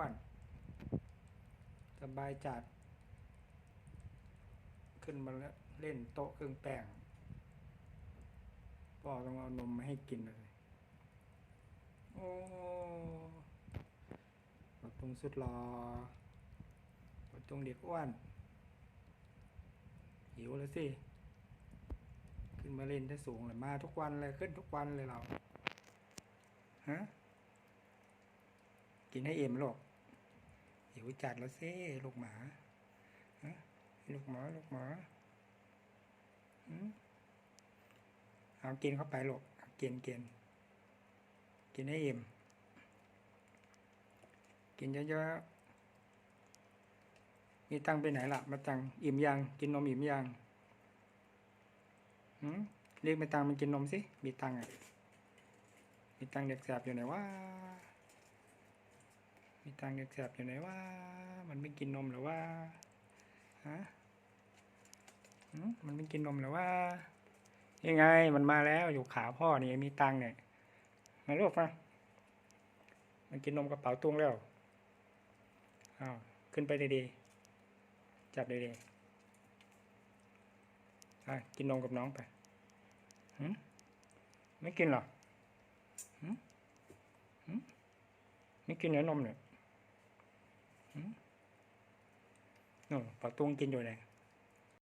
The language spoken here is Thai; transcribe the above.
อ้วน สบายจัด ขึ้นมาแล้วเล่นโต๊ะเครื่องแป้งพ่อต้องเอานมมาให้กินเลยโอ้ปตรงสุดรอปดตรงเด็กอ้วน หิวแล้วสิ ขึ้นมาเล่นได้สูงเลยมาทุกวันเลยขึ้นทุกวันเลยเรา ฮะ กินให้เอ็มลูก หิวจัดแล้วสิลูกหมาลูกหมาลูกหมาเอากินเข้าไปลูกเกินกินกินให้อิ่มกินเยอะๆมีตังไปไหนล่ะ มาตังอิ่มยัง กินนมอิ่มยังเรียกมาตังมันกินนมสิ มีตังอะ มีตังเด็กแสบอยู่ไหนวะ มีตังค์เด็กแสบอยู่ไหนวะมันไม่กินนมหรือว่าฮะมันไม่กินนมหรือว่า ยังไง มันมาแล้วอยู่ขาพ่อนี่มีตังค์เนี่ยมาลูกมามันกินนมกระเป๋าตุ้งแล้วอ้าวขึ้นไปดีๆจับดีๆอะกินนมกับน้องไปหืมไม่กินหรอหืมหืมไม่กินเหรอนมเนี่ย โน่นปลาตุงกินอยู่เลย